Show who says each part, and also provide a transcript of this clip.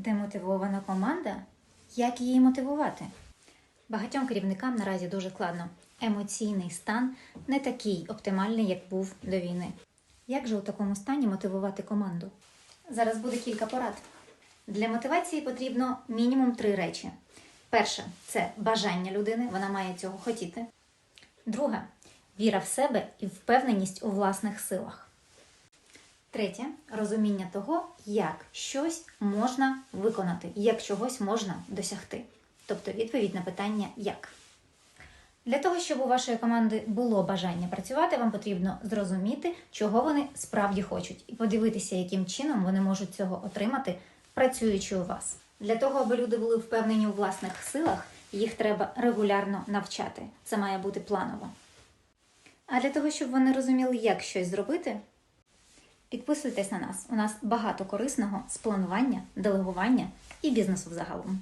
Speaker 1: Демотивована команда? Як її мотивувати? Багатьом керівникам наразі дуже складно. Емоційний стан не такий оптимальний, як був до війни. Як же у такому стані мотивувати команду? Зараз буде кілька порад. Для мотивації потрібно мінімум три речі. Перше це бажання людини, вона має цього хотіти. Друге віра в себе і впевненість у власних силах. Третє розуміння того, як щось можна виконати, як чогось можна досягти. Тобто відповідь на питання як. Для того, щоб у вашої команди було бажання працювати, вам потрібно зрозуміти, чого вони справді хочуть, і подивитися, яким чином вони можуть цього отримати, працюючи у вас. Для того, аби люди були впевнені у власних силах, їх треба регулярно навчати. Це має бути планово. А для того, щоб вони розуміли, як щось зробити, підписуйтесь на нас. У нас багато корисного з планування, делегування і бізнесу взагалом.